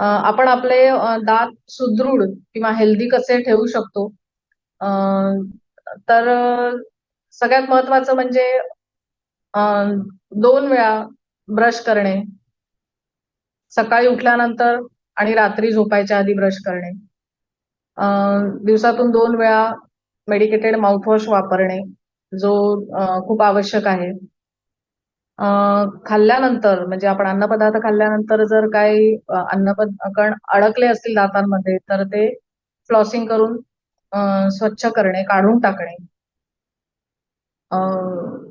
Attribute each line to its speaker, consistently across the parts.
Speaker 1: आपण आपले दात सुदृढ किंवा हेल्दी कसे ठेवू शकतो? तर सगळ्यात महत्वाचं म्हणजे दोन वेळा ब्रश करणे. सकाळी उठल्यानंतर आणि रात्री झोपायच्या आधी ब्रश करणे. दिवसातून दोन वेळा मेडिकेटेड माउथवॉश वापरणे जो खूप आवश्यक आहे. खाल्ल्यानंतर म्हणजे आपण अन्नपदार्थ खाल्ल्यानंतर जर काही कण अडकले असतील दातांमध्ये तर ते फ्लॉसिंग करून स्वच्छ करणे काढून टाकणे.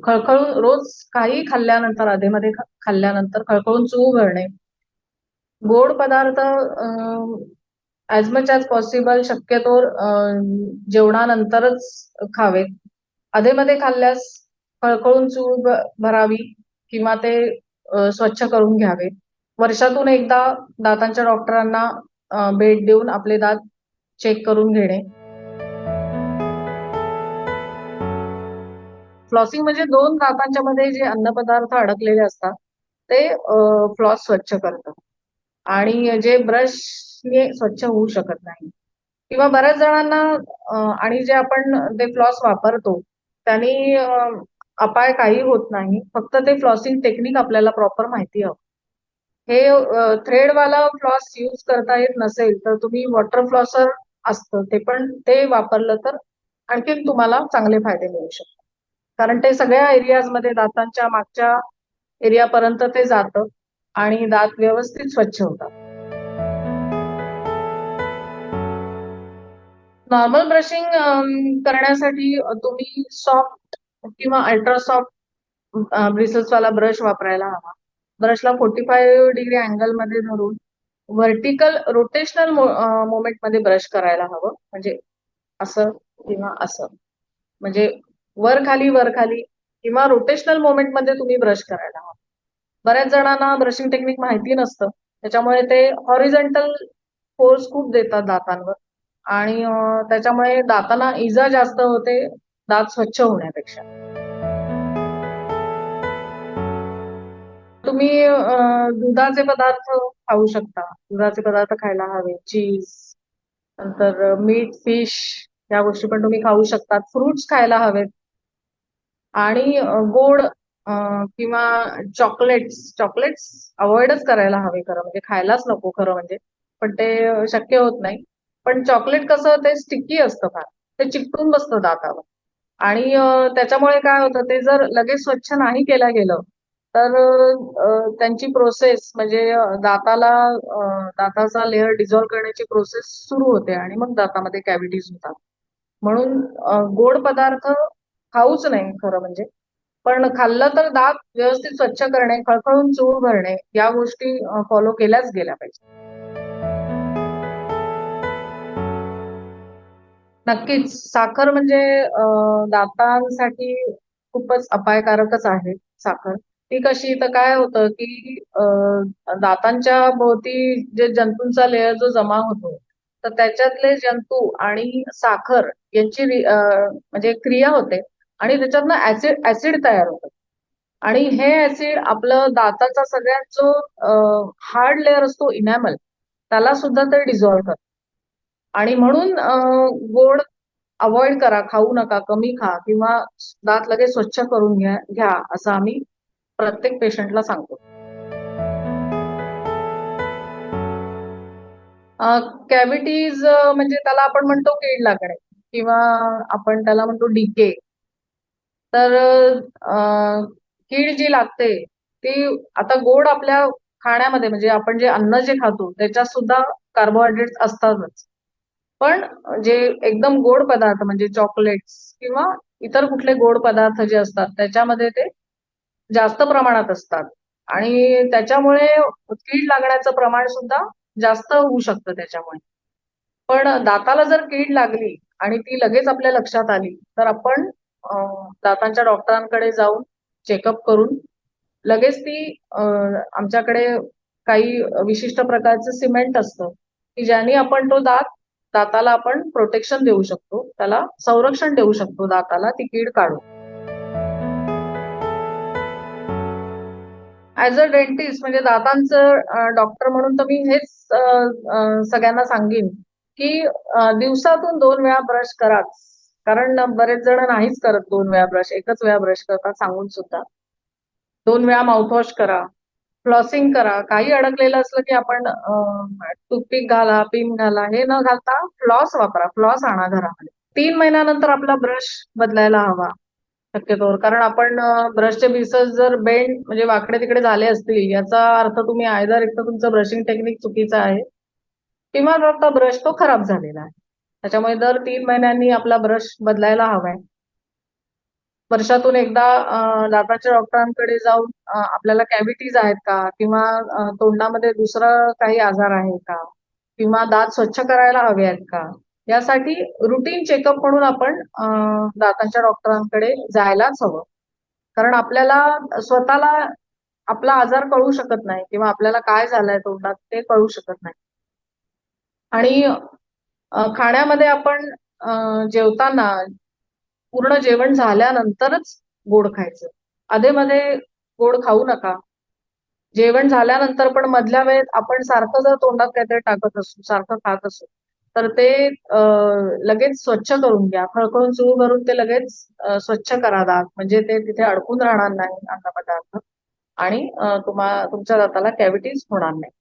Speaker 1: खळखळून रोज काही खाल्ल्यानंतर आधेमध्ये खाल्ल्यानंतर खळखळून चू भरणे. गोड पदार्थ ऍज मच ॲज पॉसिबल शक्यतो जेवणानंतरच खावेत. अधेमध्ये खाल्ल्यास खळखळून चूळ भरावी. किंवा ते स्वच्छ करून घ्यावे. वर्षातून एकदा दातांच्या डॉक्टरांना भेट देऊन आपले दात चेक करून घेणे. फ्लॉसिंग म्हणजे दोन दातांच्या मध्ये जे अन्नपदार्थ अडकलेले असतात ते फ्लॉस स्वच्छ करतात आणि जे ब्रशने स्वच्छ होऊ शकत नाही. किंवा बऱ्याच जणांना आणि जे आपण ते फ्लॉस वापरतो त्यांनी अपाय काही होत नाही. फक्त ते फ्लॉसिंग टेक्निक आपल्याला प्रॉपर माहिती हवं. हे थ्रेडवाला फ्लॉस यूज करता येत नसेल तर तुम्ही वॉटर फ्लॉसर असतं ते पण ते वापरलं तर आणखीन तुम्हाला चांगले फायदे मिळू शकतात. कारण ते सगळ्या एरियाजमध्ये दातांच्या मागच्या एरियापर्यंत ते जातं आणि दात व्यवस्थित स्वच्छ होतात. नॉर्मल ब्रशिंग करण्यासाठी तुम्ही सॉफ्ट किंवा अल्ट्रासॉफ्ट ब्रिसल्सवाला ब्रश वापरायला हवा. ब्रशला फोर्टी फाईव्ह डिग्री अँगलमध्ये धरून व्हर्टिकल रोटेशनल मोमेंटमध्ये ब्रश करायला हवं. म्हणजे असं किंवा असं. म्हणजे वर खाली वर खाली किंवा रोटेशनल मोमेंटमध्ये तुम्ही ब्रश करायला हवं. बऱ्याच जणांना ब्रशिंग टेक्निक माहिती नसतं. त्याच्यामुळे ते हॉरिझेंटल फोर्स खूप देतात दातांवर. आणि त्याच्यामुळे दातांना इजा जास्त होते. दात स्वच्छ होण्यापेक्षा. तुम्ही दुधाचे पदार्थ खाऊ शकता. दुधाचे पदार्थ खायला हवे. चीज नंतर मीठ फिश या गोष्टी पण तुम्ही खाऊ शकता फ्रुट्स खायला हवेत. आणि गोड किंवा चॉकलेट्स चॉकलेट्स अवॉइडच करायला हवे खरं. म्हणजे खायलाच नको खरं म्हणजे. पण ते शक्य होत नाही. पण चॉकलेट कसं ते स्टिकी असतं फार. ते चिकटून बसतं दातावर. आणि त्याच्यामुळे काय होतं ते जर लगेच स्वच्छ नाही केलं गेलं तर त्यांची प्रोसेस म्हणजे दाताला दाताचा लेअर डिझॉल्व करण्याची प्रोसेस सुरू होते आणि मग दातामध्ये कॅव्हिटीज होतात. म्हणून गोड पदार्थ खाऊच नाही खरं म्हणजे. पण खाल्लं तर दात व्यवस्थित स्वच्छ करणे खळखळून चूळ भरणे या गोष्टी फॉलो केल्याच गेल्या पाहिजे. नक्कीच. साखर म्हणजे दातांसाठी खूपच अपायकारकच आहे साखर. ती कशी तर काय होतं की दातांच्या भोवती जे जंतूंचा लेअर जो जमा होतो तर त्याच्यातले जंतू आणि साखर यांची म्हणजे क्रिया होते आणि त्याच्यातनं ऍसिड ऍसिड तयार होतं. आणि हे ऍसिड आपलं दाताचा सगळ्यात जो हार्ड लेअर असतो इनॅमल त्याला सुद्धा ते डिझॉल्व्ह करतं. आणि म्हणून गोड अवॉइड करा खाऊ नका कमी खा किंवा दात लगेच स्वच्छ करून घ्या घ्या असं आम्ही प्रत्येक पेशंटला सांगतो. कॅव्हिटीज म्हणजे त्याला आपण म्हणतो कीड लागणे किंवा आपण त्याला म्हणतो डीके तर कीड जी लागते ती आता गोड आपल्या खाण्यामध्ये म्हणजे आपण जे अन्न जे खातो त्याच्यात सुद्धा कार्बोहायड्रेट असतातच. पण जे एकदम गोड पदार्थ म्हणजे चॉकलेट्स किंवा इतर कुठले गोड पदार्थ जे असतात त्याच्यामध्ये ते जास्त प्रमाणात असतात. आणि त्याच्यामुळे कीड लागण्याचं प्रमाण सुद्धा जास्त होऊ शकतं त्याच्यामुळे. पण दाताला जर कीड लागली आणि ती लगेच आपल्या लक्षात आली तर आपण दातांच्या डॉक्टरांकडे जाऊन चेकअप करून लगेच ती आमच्याकडे काही विशिष्ट प्रकारचं सिमेंट असतं की ज्याने आपण तो दात दाताला आपण प्रोटेक्शन देऊ शकतो. त्याला संरक्षण देऊ शकतो दाताला ती कीड काढून. ऍज अ डेंटिस्ट म्हणजे दातांचं डॉक्टर म्हणून तर मी हेच सगळ्यांना सांगेन की दिवसातून दोन वेळा ब्रश कराच. कारण बरेच जण नाहीच करत दोन वेळा ब्रश एकच वेळा ब्रश करतात सांगून सुद्धा. दोन वेळा माउथवॉश करा. फ्लॉसिंग करा. काही अडकलेलं असलं की आपण टूथपिक घाला पिन घाला हे न घालता फ्लॉस वापरा. फ्लॉस आणा घरामध्ये. तीन महिन्यानंतर आपला ब्रश बदलायला हवा. शक्यतोवर कारण आपण ब्रशचे पीसेस जर बेंड म्हणजे वाकडे तिकडे झाले असतील याचा अर्थ तुम्ही आयदर एक तर तुमचं ब्रशिंग टेक्निक चुकीचं आहे किंवा ब्रश तो खराब झालेला आहे. त्याच्यामुळे दर तीन महिन्यांनी आपला ब्रश बदलायला हवाय. वर्षातून एकदा दाताच्या डॉक्टरांकडे जाऊन आपल्याला कॅव्हिटीज आहेत का? किंवा तोंडामध्ये दुसरं काही आजार आहे का? किंवा दात स्वच्छ करायला हवे आहेत का? यासाठी रुटीन चेकअप म्हणून आपण दातांच्या डॉक्टरांकडे जायलाच हवं. कारण आपल्याला स्वतःला आपला आजार कळू शकत नाही किंवा आपल्याला काय झालंय तोंडात ते कळू शकत नाही. आणि खाण्यामध्ये आपण जेवताना पूर्ण जेवण झाल्यानंतरच गोड खायचं. अधेमध्ये गोड खाऊ नका. जेवण झाल्यानंतर पण मधल्या वेळेत आपण सारखं जर तोंडात काहीतरी टाकत असू सारखं खात असू तर ते लगेच स्वच्छ करून घ्या. खळखळून चूळ भरून ते लगेच स्वच्छ करा दात. म्हणजे ते तिथे अडकून राहणार नाही अन्नपदार्थ आणि तुम्हा तुमच्या दाताला कॅव्हिटीज होणार नाही.